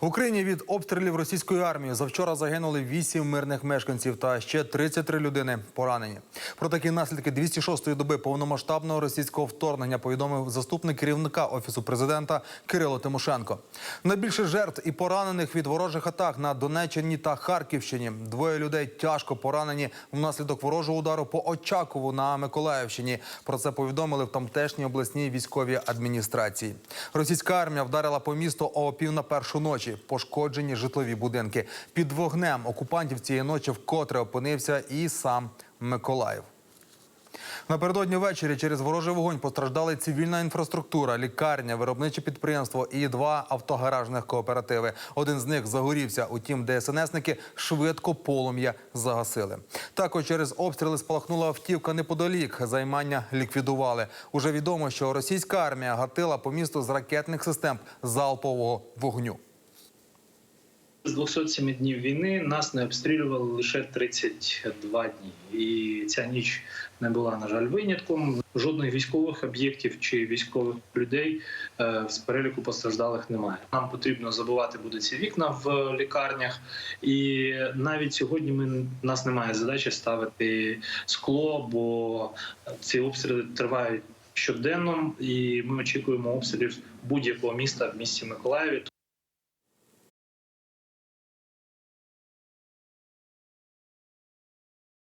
В Україні від обстрілів російської армії завчора загинули 8 мирних мешканців та ще 33 людини поранені. Про такі наслідки 206-ї доби повномасштабного російського вторгнення повідомив заступник керівника офісу президента Кирило Тимошенко. Найбільше жертв і поранених від ворожих атак на Донеччині та Харківщині. Двоє людей тяжко поранені внаслідок ворожого удару по Очакову на Миколаївщині. Про це повідомили в тамтешній обласній військовій адміністрації. Російська армія вдарила по місту о пів на першу ночі. Пошкоджені житлові будинки. Під вогнем окупантів цієї ночі вкотре опинився і сам Миколаїв. Напередодні ввечері через ворожий вогонь постраждали цивільна інфраструктура, лікарня, виробниче підприємство і два автогаражних кооперативи. Один з них загорівся. Утім, ДСНСники швидко полум'я загасили. Також через обстріли спалахнула автівка неподалік. Займання ліквідували. Уже відомо, що російська армія гатила по місту з ракетних систем залпового вогню. З 207 днів війни нас не обстрілювали лише 32 дні, і ця ніч не була на жаль винятком. Жодних військових об'єктів чи військових людей е, з переліку постраждалих немає. Нам потрібно забивати буде ці вікна в лікарнях, і навіть сьогодні ми нас немає задачі ставити скло, бо ці обстріли тривають щоденно, і ми очікуємо обстрілів будь-якого міста в місті Миколаєві.